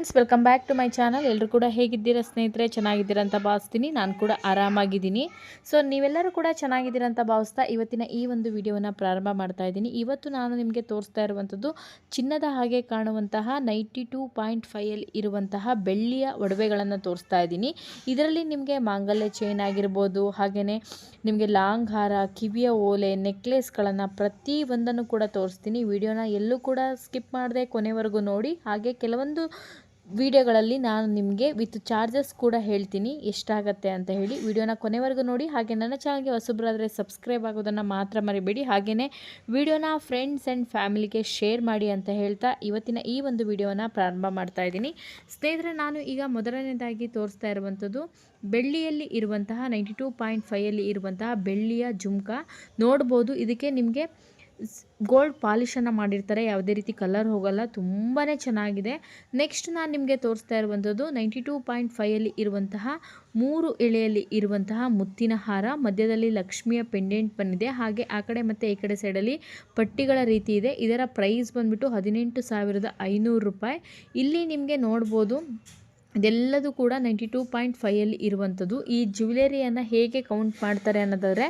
Friends welcome back to my channel ಎಲ್ಲರೂ ಕೂಡ ಹೇಗಿದ್ದೀರಾ ಸ್ನೇಹಿತರೆ? ಚೆನ್ನಾಗಿದ್ದೀರಾ ಅಂತ ಭಾವಿಸ್ತೀನಿ. ನಾನು ಕೂಡ ಆರಾಮಾಗಿದ್ದೀನಿ. ಸೊ ನೀವೆಲ್ಲರೂ ಕೂಡ ಚೆನ್ನಾಗಿದ್ದೀರಾ ಅಂತ ಭಾವಿಸ್ತಾ ಇವತ್ತಿನ ಈ ಒಂದು ವಿಡಿಯೋವನ್ನು ಪ್ರಾರಂಭ ಮಾಡ್ತಾ ಇದ್ದೀನಿ. ಇವತ್ತು ನಾನು ನಿಮಗೆ ತೋರಿಸ್ತಾ ಇರುವಂಥದ್ದು ಚಿನ್ನದ ಹಾಗೆ ಕಾಣುವಂತಹ ನೈಂಟಿ ಟೂ ಪಾಯಿಂಟ್ ಫೈಯಲ್ಲಿ ಇರುವಂತಹ ಬೆಳ್ಳಿಯ ಒಡವೆಗಳನ್ನು ತೋರಿಸ್ತಾ ಇದ್ದೀನಿ. ಇದರಲ್ಲಿ ನಿಮಗೆ ಮಾಂಗಲ್ಯ ಚೈನ್ ಆಗಿರ್ಬೋದು ಹಾಗೆಯೇ ನಿಮಗೆ ಲಾಂಗ್ ಹಾರ ಕಿವಿಯ ಓಲೆ ನೆಕ್ಲೆಸ್ಗಳನ್ನು ಪ್ರತಿ ಒಂದನ್ನು ಕೂಡ ತೋರಿಸ್ತೀನಿ. ವಿಡಿಯೋನ ಎಲ್ಲೂ ಕೂಡ ಸ್ಕಿಪ್ ಮಾಡದೆ ಕೊನೆವರೆಗೂ ನೋಡಿ. ಹಾಗೆ ಕೆಲವೊಂದು ವಿಡಿಯೋಗಳಲ್ಲಿ ನಾನು ನಿಮಗೆ ವಿತ್ ಚಾರ್ಜಸ್ ಕೂಡ ಹೇಳ್ತೀನಿ, ಎಷ್ಟಾಗತ್ತೆ ಅಂತ ಹೇಳಿ. ವಿಡಿಯೋನ ಕೊನೆವರೆಗೂ ನೋಡಿ. ಹಾಗೆ ನನ್ನ ಚಾನಲ್ಗೆ ಹೊಸಬ್ರಾದರೆ ಸಬ್ಸ್ಕ್ರೈಬ್ ಆಗೋದನ್ನು ಮಾತ್ರ ಮರಿಬೇಡಿ. ಹಾಗೆಯೇ ವಿಡಿಯೋನ ಫ್ರೆಂಡ್ಸ್ ಆ್ಯಂಡ್ ಫ್ಯಾಮಿಲಿಗೆ ಶೇರ್ ಮಾಡಿ ಅಂತ ಹೇಳ್ತಾ ಇವತ್ತಿನ ಈ ಒಂದು ವಿಡಿಯೋನ ಪ್ರಾರಂಭ ಮಾಡ್ತಾ ಇದ್ದೀನಿ. ಸ್ನೇಹಿತರೆ, ನಾನು ಈಗ ಮೊದಲನೇದಾಗಿ ತೋರಿಸ್ತಾ ಇರುವಂಥದ್ದು ಬೆಳ್ಳಿಯಲ್ಲಿ ಇರುವಂತಹ ನೈಂಟಿ ಟೂ ಪಾಯಿಂಟ್ ಫೈಯಲ್ಲಿ ಇರುವಂತಹ ಬೆಳ್ಳಿಯ ಜುಮ್ಕ. ನೋಡ್ಬೋದು, ಇದಕ್ಕೆ ನಿಮಗೆ ಗೋಲ್ಡ್ ಪಾಲಿಷನ್ನು ಮಾಡಿರ್ತಾರೆ. ಯಾವುದೇ ರೀತಿ ಕಲರ್ ಹೋಗಲ್ಲ. ತುಂಬಾ ಚೆನ್ನಾಗಿದೆ. ನೆಕ್ಸ್ಟ್ ನಾನು ನಿಮಗೆ ತೋರಿಸ್ತಾ ಇರುವಂಥದ್ದು ನೈಂಟಿ ಟೂ ಪಾಯಿಂಟ್ ಫೈಯಲ್ಲಿ ಇರುವಂತಹ ಮೂರು ಎಳೆಯಲ್ಲಿ ಇರುವಂತಹ ಮುತ್ತಿನ ಹಾರ. ಮಧ್ಯದಲ್ಲಿ ಲಕ್ಷ್ಮಿಯ ಪೆಂಡೆಂಟ್ ಬಂದಿದೆ. ಹಾಗೆ ಆ ಕಡೆ ಮತ್ತು ಈ ಕಡೆ ಸೈಡಲ್ಲಿ ಪಟ್ಟಿಗಳ ರೀತಿ ಇದೆ. ಇದರ ಪ್ರೈಸ್ ಬಂದುಬಿಟ್ಟು ಹದಿನೆಂಟು ಸಾವಿರದ ಐನೂರು ರೂಪಾಯಿ. ಇಲ್ಲಿ ನಿಮಗೆ ನೋಡ್ಬೋದು ಇದೆಲ್ಲದೂ ಕೂಡ ನೈಂಟಿ ಟೂ ಪಾಯಿಂಟ್ ಫೈಯಲ್ಲಿ ಇರುವಂಥದ್ದು. ಈ ಜ್ಯುವೆಲರಿಯನ್ನು ಹೇಗೆ ಕೌಂಟ್ ಮಾಡ್ತಾರೆ ಅನ್ನೋದಾದರೆ,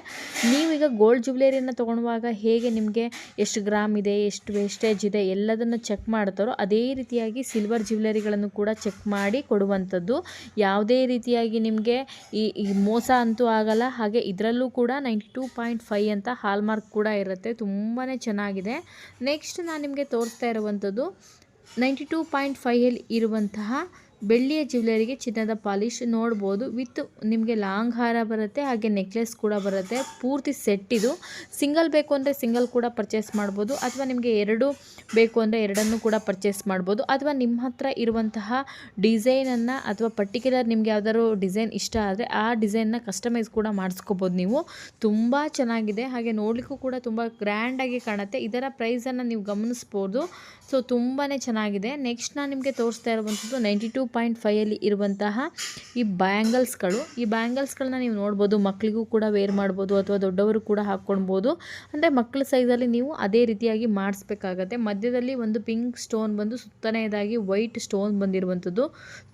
ನೀವೀಗ ಗೋಲ್ಡ್ ಜ್ಯುವೆಲರಿಯನ್ನು ತೊಗೊಳುವಾಗ ಹೇಗೆ ನಿಮಗೆ ಎಷ್ಟು ಗ್ರಾಮ್ ಇದೆ, ಎಷ್ಟು ವೇಸ್ಟೇಜ್ ಇದೆ, ಎಲ್ಲದನ್ನು ಚೆಕ್ ಮಾಡ್ತಾರೋ ಅದೇ ರೀತಿಯಾಗಿ ಸಿಲ್ವರ್ ಜ್ಯುವೆಲರಿಗಳನ್ನು ಕೂಡ ಚೆಕ್ ಮಾಡಿ ಕೊಡುವಂಥದ್ದು. ಯಾವುದೇ ರೀತಿಯಾಗಿ ನಿಮಗೆ ಈ ಮೋಸ ಅಂತೂ ಆಗಲ್ಲ. ಹಾಗೆ ಇದರಲ್ಲೂ ಕೂಡ ನೈಂಟಿ ಟೂ ಪಾಯಿಂಟ್ ಫೈ ಅಂತ ಹಾಲ್ಮಾರ್ಕ್ ಕೂಡ ಇರುತ್ತೆ. ತುಂಬಾ ಚೆನ್ನಾಗಿದೆ. ನೆಕ್ಸ್ಟ್ ನಾನು ನಿಮಗೆ ತೋರಿಸ್ತಾ ಇರುವಂಥದ್ದು, ನೈಂಟಿ ಟೂ ಪಾಯಿಂಟ್ ಫೈಯಲ್ಲಿ ಇರುವಂತಹ ಬೆಳ್ಳಿಯ ಜ್ಯುವೆಲರಿಗೆ ಚಿನ್ನದ ಪಾಲಿಶ್ ನೋಡ್ಬೋದು. ವಿತ್ ನಿಮಗೆ ಲಾಂಗ್ ಹಾರ ಬರುತ್ತೆ, ಹಾಗೆ ನೆಕ್ಲೆಸ್ ಕೂಡ ಬರುತ್ತೆ. ಪೂರ್ತಿ ಸೆಟ್ ಇದು. ಸಿಂಗಲ್ ಬೇಕು ಅಂದರೆ ಸಿಂಗಲ್ ಕೂಡ ಪರ್ಚೇಸ್ ಮಾಡ್ಬೋದು. ಅಥವಾ ನಿಮಗೆ ಎರಡು ಬೇಕು ಅಂದರೆ ಎರಡನ್ನು ಕೂಡ ಪರ್ಚೇಸ್ ಮಾಡ್ಬೋದು. ಅಥವಾ ನಿಮ್ಮ ಹತ್ರ ಇರುವಂತಹ ಡಿಸೈನನ್ನು ಅಥವಾ ಪರ್ಟಿಕ್ಯುಲರ್ ನಿಮ್ಗೆ ಯಾವ್ದಾದ್ರು ಡಿಸೈನ್ ಇಷ್ಟ ಆದರೆ ಆ ಡಿಸೈನ್ನ ಕಸ್ಟಮೈಸ್ ಕೂಡ ಮಾಡಿಸ್ಕೋಬೋದು ನೀವು. ತುಂಬ ಚೆನ್ನಾಗಿದೆ. ಹಾಗೆ ನೋಡಲಿಕ್ಕೂ ಕೂಡ ತುಂಬ ಗ್ರ್ಯಾಂಡಾಗಿ ಕಾಣುತ್ತೆ. ಇದರ ಪ್ರೈಸನ್ನು ನೀವು ಗಮನಿಸ್ಬೋದು. ಸೊ ತುಂಬಾ ಚೆನ್ನಾಗಿದೆ. ನೆಕ್ಸ್ಟ್ ನಾನು ನಿಮಗೆ ತೋರಿಸ್ತಾ ಇರುವಂಥದ್ದು ನೈಂಟಿ ಟೂ ಪಾಯಿಂಟ್ ಫೈಯಲ್ಲಿ ಇರುವಂತಹ ಈ ಬ್ಯಾಂಗಲ್ಸ್ಗಳು, ಈ ಬ್ಯಾಂಗಲ್ಸ್ಗಳನ್ನ ನೀವು ನೋಡ್ಬೋದು ಮಕ್ಕಳಿಗೂ ಕೂಡ ವೇರ್ ಮಾಡ್ಬೋದು ಅಥವಾ ದೊಡ್ಡವರು ಕೂಡ ಹಾಕ್ಕೊಳ್ಬೋದು. ಅಂದರೆ ಮಕ್ಕಳ ಸೈಜಲ್ಲಿ ನೀವು ಅದೇ ರೀತಿಯಾಗಿ ಮಾಡಿಸ್ಬೇಕಾಗತ್ತೆ. ಮಧ್ಯದಲ್ಲಿ ಒಂದು ಪಿಂಕ್ ಸ್ಟೋನ್ ಬಂದು ಸುತ್ತನೆಯದಾಗಿ ವೈಟ್ ಸ್ಟೋನ್ ಬಂದಿರುವಂಥದ್ದು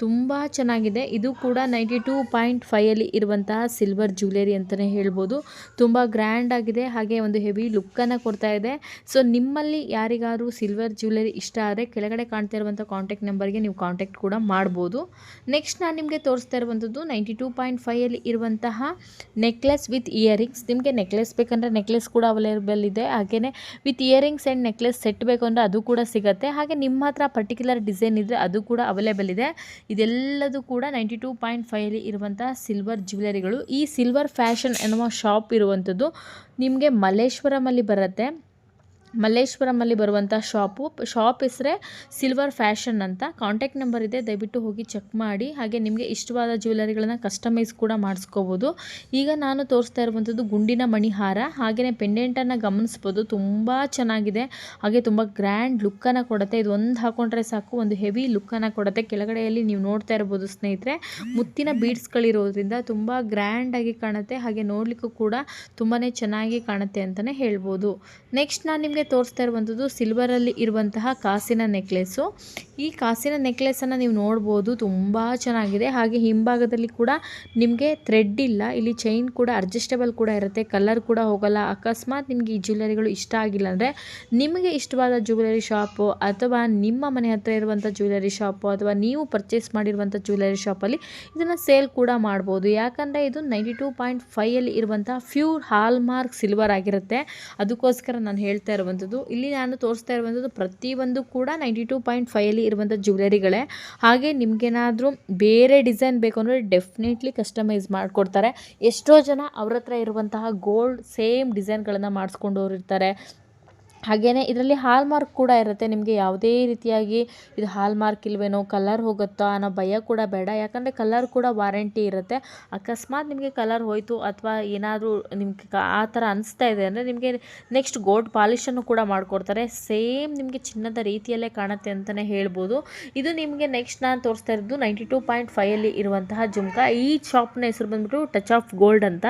ತುಂಬ ಚೆನ್ನಾಗಿದೆ. ಇದು ಕೂಡ ನೈಂಟಿ ಟೂ ಪಾಯಿಂಟ್ ಫೈಯಲ್ಲಿ ಇರುವಂತಹ ಸಿಲ್ವರ್ ಜ್ಯುವೆಲರಿ ಅಂತಲೇ ಹೇಳ್ಬೋದು. ತುಂಬ ಗ್ರ್ಯಾಂಡ್ ಆಗಿದೆ, ಹಾಗೆ ಒಂದು ಹೆವಿ ಲುಕ್ಕನ್ನು ಕೊಡ್ತಾ ಇದೆ. ಸೊ ನಿಮ್ಮಲ್ಲಿ ಯಾರಿಗಾದ್ರೂ ಸಿಲ್ವರ್ ಜ್ಯುವೆಲರಿ ಇಷ್ಟ ಆದರೆ ಕೆಳಗಡೆ ಕಾಣ್ತಾ ಇರುವಂಥ ಕಾಂಟ್ಯಾಕ್ಟ್ ನಂಬರ್ಗೆ ನೀವು ಕಾಂಟ್ಯಾಕ್ಟ್ ಕೂಡ ಮಾಡ್ಬೋದು. ನೆಕ್ಸ್ಟ್ ನಾನು ನಿಮಗೆ ತೋರಿಸ್ತಾ ಇರುವಂಥದ್ದು ನೈಂಟಿ ಟೂ ಪಾಯಿಂಟ್ ಫೈಯಲ್ಲಿ ಇರುವಂತಹ ನೆಕ್ಲೆಸ್ ವಿತ್ ಇಯರಿಂಗ್ಸ್ ನಿಮಗೆ ನೆಕ್ಲೆಸ್ ಬೇಕಂದರೆ ನೆಕ್ಲೆಸ್ ಕೂಡ ಅವೈಲೇಬಲ್ ಇದೆ. ಹಾಗೆಯೇ with earrings and necklace set ಬೇಕು ಅಂದರೆ ಅದು ಕೂಡ ಸಿಗುತ್ತೆ. ಹಾಗೆ ನಿಮ್ಮ ಹತ್ರ ಪರ್ಟಿಕ್ಯುಲರ್ ಡಿಸೈನ್ ಇದ್ದರೆ ಅದು ಕೂಡ ಅವೈಲೇಬಲ್ ಇದೆ. ಇದೆಲ್ಲದೂ ಕೂಡ ನೈಂಟಿ ಟೂ ಪಾಯಿಂಟ್ ಫೈವಲ್ಲಿ ಇರುವಂತಹ ಸಿಲ್ವರ್ ಜ್ಯುವೆಲರಿಗಳು ಈ ಸಿಲ್ವರ್ ಫ್ಯಾಷನ್ ಎನ್ನುವ ಶಾಪ್ ಇರುವಂಥದ್ದು ನಿಮಗೆ ಮಲ್ಲೇಶ್ವರಮಲ್ಲಿ ಬರುತ್ತೆ. ಮಲ್ಲೇಶ್ವರಮಲ್ಲಿ ಬರುವಂಥ ಶಾಪು. ಶಾಪ್ ಹೆಸರೇ ಸಿಲ್ವರ್ ಫ್ಯಾಷನ್ ಅಂತ. ಕಾಂಟ್ಯಾಕ್ಟ್ ನಂಬರ್ ಇದೆ, ದಯವಿಟ್ಟು ಹೋಗಿ ಚೆಕ್ ಮಾಡಿ. ಹಾಗೆ ನಿಮಗೆ ಇಷ್ಟವಾದ ಜ್ಯುವೆಲರಿಗಳನ್ನು ಕಸ್ಟಮೈಸ್ ಕೂಡ ಮಾಡಿಸ್ಕೋಬೋದು. ಈಗ ನಾನು ತೋರಿಸ್ತಾ ಇರುವಂಥದ್ದು ಗುಂಡಿನ ಮಣಿಹಾರ. ಹಾಗೆಯೇ ಪೆಂಡೆಂಟನ್ನು ಗಮನಿಸ್ಬೋದು. ತುಂಬ ಚೆನ್ನಾಗಿದೆ. ಹಾಗೆ ತುಂಬ ಗ್ರ್ಯಾಂಡ್ ಲುಕ್ಕನ್ನು ಕೊಡುತ್ತೆ. ಇದು ಒಂದು ಹಾಕೊಂಡ್ರೆ ಸಾಕು, ಒಂದು ಹೆವಿ ಲುಕ್ಕನ್ನು ಕೊಡುತ್ತೆ. ಕೆಳಗಡೆಯಲ್ಲಿ ನೀವು ನೋಡ್ತಾ ಇರ್ಬೋದು ಸ್ನೇಹಿತರೆ. ಮುತ್ತಿನ ಬೀಡ್ಸ್ಗಳಿರೋದ್ರಿಂದ ತುಂಬ ಗ್ರ್ಯಾಂಡಾಗಿ ಕಾಣುತ್ತೆ. ಹಾಗೆ ನೋಡಲಿಕ್ಕೂ ಕೂಡ ತುಂಬಾ ಚೆನ್ನಾಗಿ ಕಾಣುತ್ತೆ ಅಂತಲೇ ಹೇಳ್ಬೋದು. ನೆಕ್ಸ್ಟ್ ನಾನು ನಿಮಗೆ ತೋರಿಸ್ತಾ ಇರುವಂಥದ್ದು ಸಿಲ್ವರಲ್ಲಿ ಇರುವಂತಹ ಕಾಸಿನ ನೆಕ್ಲೆಸ್ಸು ಈ ಕಾಸಿನ ನೆಕ್ಲೆಸನ್ನು ನೀವು ನೋಡ್ಬೋದು, ತುಂಬ ಚೆನ್ನಾಗಿದೆ. ಹಾಗೆ ಹಿಂಭಾಗದಲ್ಲಿ ಕೂಡ ನಿಮಗೆ ಥ್ರೆಡ್ ಇಲ್ಲ, ಇಲ್ಲಿ ಚೈನ್ ಕೂಡ ಅಡ್ಜಸ್ಟೇಬಲ್ ಕೂಡ ಇರುತ್ತೆ ಕಲರ್ ಕೂಡ ಹೋಗಲ್ಲ. ಅಕಸ್ಮಾತ್ ನಿಮಗೆ ಈ ಜ್ಯುವೆಲರಿಗಳು ಇಷ್ಟ ಆಗಿಲ್ಲ ಅಂದರೆ ನಿಮಗೆ ಇಷ್ಟವಾದ ಜ್ಯುವೆಲರಿ ಶಾಪು ಅಥವಾ ನಿಮ್ಮ ಮನೆ ಹತ್ರ ಇರುವಂಥ ಜ್ಯುವೆಲರಿ ಶಾಪು ಅಥವಾ ನೀವು ಪರ್ಚೇಸ್ ಮಾಡಿರುವಂಥ ಜ್ಯುವೆಲರಿ ಶಾಪಲ್ಲಿ ಇದನ್ನು ಸೇಲ್ ಕೂಡ ಮಾಡ್ಬೋದು. ಯಾಕಂದರೆ ಇದು ನೈಂಟಿ ಟೂ ಪಾಯಿಂಟ್ ಫೈಯಲ್ಲಿ ಇರುವಂಥ ಫ್ಯೂರ್ ಹಾಲ್ಮಾರ್ಕ್ ಸಿಲ್ವರ್ ಆಗಿರುತ್ತೆ. ಅದಕ್ಕೋಸ್ಕರ ನಾನು ಹೇಳ್ತಾ ಇರುವಂಥದ್ದು. ಇಲ್ಲಿ ನಾನು ತೋರಿಸ್ತಾ ಇರುವಂಥದ್ದು ಪ್ರತಿಯೊಂದು ಕೂಡ ನೈಂಟಿ ಟೂ ಪಾಯಿಂಟ್ ಫೈವಲ್ಲಿ ಇರುವಂಥ ಜ್ಯುವೆಲರಿಗಳೇ ಹಾಗೆ ನಿಮಗೇನಾದರೂ ಬೇರೆ ಡಿಸೈನ್ ಬೇಕು ಅಂದರೆ ಡೆಫಿನೆಟ್ಲಿ ಕಸ್ಟಮೈಸ್ ಮಾಡಿಕೊಡ್ತಾರೆ. ಎಷ್ಟೋ ಜನ ಅವ್ರ ಹತ್ರ ಇರುವಂತಹ ಗೋಲ್ಡ್ ಸೇಮ್ ಡಿಸೈನ್ಗಳನ್ನು ಮಾಡಿಸ್ಕೊಂಡವ್ರು ಇರ್ತಾರೆ ಹಾಗೆಯೇ ಇದರಲ್ಲಿ ಹಾಲ್ ಮಾರ್ಕ್ ಕೂಡ ಇರುತ್ತೆ. ನಿಮಗೆ ಯಾವುದೇ ರೀತಿಯಾಗಿ ಇದು ಹಾಲ್ ಮಾರ್ಕ್ ಇಲ್ವೇನೋ ಕಲರ್ ಹೋಗುತ್ತಾ ಅನ್ನೋ ಭಯ ಕೂಡ ಬೇಡ. ಯಾಕಂದರೆ ಕಲರ್ ಕೂಡ ವಾರಂಟಿ ಇರುತ್ತೆ. ಅಕಸ್ಮಾತ್ ನಿಮಗೆ ಕಲರ್ ಹೋಯಿತು ಅಥವಾ ಏನಾದರೂ ನಿಮಗೆ ಆ ಥರ ಅನಿಸ್ತಾ ಇದೆ ಅಂದರೆ ನಿಮಗೆ ನೆಕ್ಸ್ಟ್ ಗೋಲ್ಡ್ ಪಾಲಿಷನ್ನು ಕೂಡ ಮಾಡಿಕೊಡ್ತಾರೆ. ಸೇಮ್ ನಿಮಗೆ ಚಿನ್ನದ ರೀತಿಯಲ್ಲೇ ಕಾಣುತ್ತೆ ಅಂತಲೇ ಹೇಳ್ಬೋದು. ಇದು ನಿಮಗೆ ನೆಕ್ಸ್ಟ್ ನಾನು ತೋರಿಸ್ತಾ ಇರೋದು ನೈಂಟಿ ಟೂ ಪಾಯಿಂಟ್ ಫೈಯಲ್ಲಿ ಇರುವಂತಹ ಜುಮ್ಕ. ಈ ಶಾಪ್ನ ಹೆಸರು ಬಂದುಬಿಟ್ಟು ಟಚ್ ಆಫ್ ಗೋಲ್ಡ್ ಅಂತ.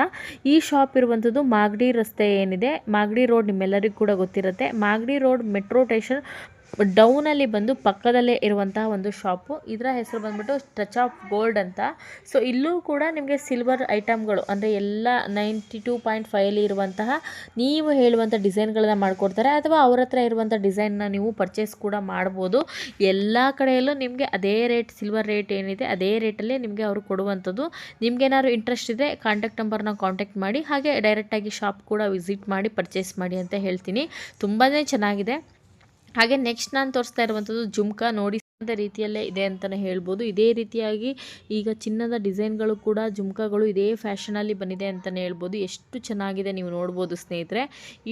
ಈ ಶಾಪ್ ಇರುವಂಥದ್ದು ಮಾಗಡಿ ರಸ್ತೆ ಏನಿದೆ. ಮಾಗಡಿ ರೋಡ್ ನಿಮ್ಮೆಲ್ಲರಿಗೂ ಕೂಡ ಗೊತ್ತಿರುತ್ತೆ. ಮಾಗಡಿ ರೋಡ್ ಮೆಟ್ರೋ ಸ್ಟೇಷನ್ ಡೌನಲ್ಲಿ ಬಂದು ಪಕ್ಕದಲ್ಲೇ ಇರುವಂತಹ ಒಂದು ಶಾಪು ಇದರ ಹೆಸರು ಬಂದ್ಬಿಟ್ಟು ಟಚ್ ಆಫ್ ಗೋಲ್ಡ್ ಅಂತ. ಸೊ ಇಲ್ಲೂ ಕೂಡ ನಿಮಗೆ ಸಿಲ್ವರ್ ಐಟಮ್ಗಳು ಅಂದರೆ ಎಲ್ಲ ನೈಂಟಿ ಟೂ ಪಾಯಿಂಟ್ ಫೈವಲ್ಲಿ ಇರುವಂತಹ, ನೀವು ಹೇಳುವಂಥ ಡಿಸೈನ್ಗಳನ್ನ ಮಾಡಿಕೊಡ್ತಾರೆ, ಅಥವಾ ಅವ್ರ ಹತ್ರ ಇರುವಂಥ ಡಿಸೈನ್ನ ನೀವು ಪರ್ಚೇಸ್ ಕೂಡ ಮಾಡ್ಬೋದು. ಎಲ್ಲ ಕಡೆಯಲ್ಲೂ ನಿಮಗೆ ಅದೇ ರೇಟ್ ಸಿಲ್ವರ್ ರೇಟ್ ಏನಿದೆ, ಅದೇ ರೇಟಲ್ಲೇ ನಿಮಗೆ ಅವರು ಕೊಡುವಂಥದ್ದು. ನಿಮಗೇನಾದ್ರು ಇಂಟ್ರೆಸ್ಟ್ ಇದೆ ಕಾಂಟ್ಯಾಕ್ಟ್ ನಂಬರ್ನ ಕಾಂಟ್ಯಾಕ್ಟ್ ಮಾಡಿ, ಹಾಗೆ ಡೈರೆಕ್ಟಾಗಿ ಶಾಪ್ ಕೂಡ ವಿಸಿಟ್ ಮಾಡಿ ಪರ್ಚೇಸ್ ಮಾಡಿ ಅಂತ ಹೇಳ್ತೀನಿ. ತುಂಬಾ ಚೆನ್ನಾಗಿದೆ. ಹಾಗೆ ನೆಕ್ಸ್ಟ್ ನಾನು ತೋರಿಸ್ತಾ ಇರುವಂಥದ್ದು ಜುಮ್ಕಾ ನೋಡಿ ರೀತಿಯಲ್ಲೇ ಇದೆ ಅಂತಲೇ ಹೇಳ್ಬೋದು. ಇದೇ ರೀತಿಯಾಗಿ ಈಗ ಚಿನ್ನದ ಡಿಸೈನ್ಗಳು ಕೂಡ ಜುಮ್ಕಾಗಳು ಇದೇ ಫ್ಯಾಷನಲ್ಲಿ ಬಂದಿದೆ ಅಂತಲೇ ಹೇಳ್ಬೋದು. ಎಷ್ಟು ಚೆನ್ನಾಗಿದೆ ನೀವು ನೋಡ್ಬೋದು ಸ್ನೇಹಿತರೆ.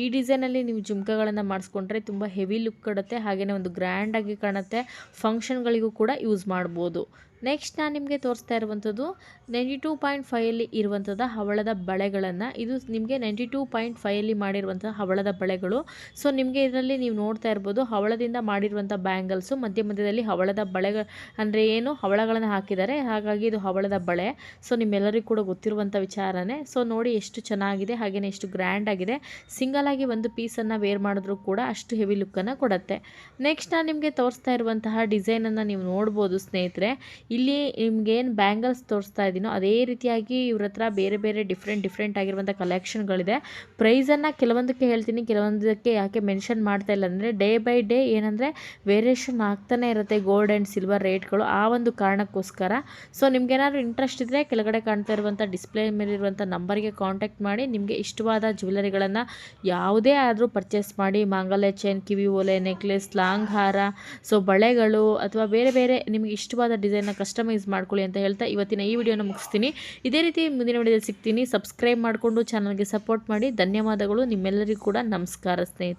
ಈ ಡಿಸೈನಲ್ಲಿ ನೀವು ಜುಮ್ಕಾಗಳನ್ನು ಮಾಡಿಸ್ಕೊಂಡ್ರೆ ತುಂಬ ಹೆವಿ ಲುಕ್ ಕೊಡುತ್ತೆ ಹಾಗೆಯೇ ಒಂದು ಗ್ರ್ಯಾಂಡಾಗಿ ಕಾಣುತ್ತೆ. ಫಂಕ್ಷನ್ಗಳಿಗೂ ಕೂಡ ಯೂಸ್ ಮಾಡ್ಬೋದು. ನೆಕ್ಸ್ಟ್ ನಾನು ನಿಮಗೆ ತೋರಿಸ್ತಾ ಇರುವಂಥದ್ದು ನೈಂಟಿ ಟೂ ಪಾಯಿಂಟ್ ಫೈಯಲ್ಲಿ ಇರುವಂಥದ್ದು ಹವಳದ ಬಳೆಗಳನ್ನು. ಇದು ನಿಮಗೆ ನೈಂಟಿ ಟೂ ಪಾಯಿಂಟ್ ಫೈಯಲ್ಲಿ ಮಾಡಿರುವಂಥ ಹವಳದ ಬಳೆಗಳು. ಸೊ ನಿಮಗೆ ಇದರಲ್ಲಿ ನೀವು ನೋಡ್ತಾ ಇರ್ಬೋದು ಹವಳದಿಂದ ಮಾಡಿರುವಂಥ ಬ್ಯಾಂಗಲ್ಸು, ಮಧ್ಯ ಮಧ್ಯದಲ್ಲಿ ಹವಳದ ಬಳೆ ಅಂದರೆ ಏನು ಹವಳಗಳನ್ನು ಹಾಕಿದ್ದಾರೆ. ಹಾಗಾಗಿ ಇದು ಹವಳದ ಬಳೆ. ಸೊ ನಿಮ್ಮೆಲ್ಲರಿಗೂ ಕೂಡ ಗೊತ್ತಿರುವಂಥ ವಿಚಾರನೇ. ಸೊ ನೋಡಿ ಎಷ್ಟು ಚೆನ್ನಾಗಿದೆ ಹಾಗೆಯೇ ಎಷ್ಟು ಗ್ರ್ಯಾಂಡ್ ಆಗಿದೆ. ಸಿಂಗಲ್ ಆಗಿ ಒಂದು ಪೀಸನ್ನು ವೇರ್ ಮಾಡಿದ್ರೂ ಕೂಡ ಅಷ್ಟು ಹೆವಿ ಲುಕ್ಕನ್ನು ಕೊಡುತ್ತೆ. ನೆಕ್ಸ್ಟ್ ನಾನು ನಿಮಗೆ ತೋರಿಸ್ತಾ ಇರುವಂತಹ ಡಿಸೈನನ್ನು ನೀವು ನೋಡ್ಬೋದು ಸ್ನೇಹಿತರೆ. ಇಲ್ಲಿ ನಿಮ್ಗೇನು ಬ್ಯಾಂಗಲ್ಸ್ ತೋರಿಸ್ತಾ ಇದ್ದೀನೋ ಅದೇ ರೀತಿಯಾಗಿ ಇವ್ರ ಹತ್ರ ಬೇರೆ ಬೇರೆ ಡಿಫ್ರೆಂಟ್ ಡಿಫ್ರೆಂಟ್ ಆಗಿರುವಂಥ ಕಲೆಕ್ಷನ್ಗಳಿದೆ ಪ್ರೈಸನ್ನು ಕೆಲವೊಂದಕ್ಕೆ ಹೇಳ್ತೀನಿ, ಕೆಲವೊಂದಕ್ಕೆ ಯಾಕೆ ಮೆನ್ಷನ್ ಮಾಡ್ತಾ ಇಲ್ಲ ಅಂದರೆ ಡೇ ಬೈ ಡೇ ಏನಂದರೆ ವೇರಿಯೇಷನ್ ಆಗ್ತಾನೆ ಇರುತ್ತೆ ಗೋಲ್ಡ್ ಆ್ಯಂಡ್ ಸಿಲ್ವರ್ ರೇಟ್ಗಳು ಆ ಒಂದು ಕಾರಣಕ್ಕೋಸ್ಕರ. ಸೊ ನಿಮ್ಗೇನಾದ್ರು ಇಂಟ್ರೆಸ್ಟ್ ಇದ್ದರೆ ಕೆಳಗಡೆ ಕಾಣ್ತಾ ಇರುವಂಥ ಡಿಸ್ಪ್ಲೇ ಮೇಲಿರುವಂಥ ನಂಬರ್ಗೆ ಕಾಂಟ್ಯಾಕ್ಟ್ ಮಾಡಿ, ನಿಮಗೆ ಇಷ್ಟವಾದ ಜ್ಯುವೆಲರಿಗಳನ್ನು ಯಾವುದೇ ಆದರೂ ಪರ್ಚೇಸ್ ಮಾಡಿ, ಮಾಂಗಲ್ಯ ಚೈನ್ ಕಿವಿ ಓಲೆ ನೆಕ್ಲೆಸ್ ಲಾಂಗ್ ಹಾರ ಸೊ ಬಳೆಗಳು ಅಥವಾ ಬೇರೆ ಬೇರೆ ನಿಮಗೆ ಇಷ್ಟವಾದ ಡಿಸೈನ್ನ ಕಸ್ಟಮೈಸ್ ಮಾಡ್ಕೊಳ್ಳಿ ಅಂತ ಹೇಳ್ತಾ ಇವತ್ತಿನ ಈ ವಿಡಿಯೋನ ಮುಗಿಸ್ತೀನಿ. ಇದೇ ರೀತಿ ಮುಂದಿನ ವಿಡಿಯೋದಲ್ಲಿ ಸಿಗ್ತೀನಿ. ಸಬ್ಸ್ಕ್ರೈಬ್ ಮಾಡಿಕೊಂಡು ಚಾನಲ್ಗೆ ಸಪೋರ್ಟ್ ಮಾಡಿ. ಧನ್ಯವಾದಗಳು. ನಿಮ್ಮೆಲ್ಲರಿಗೂ ಕೂಡ ನಮಸ್ಕಾರ ಸ್ನೇಹಿತರೆ.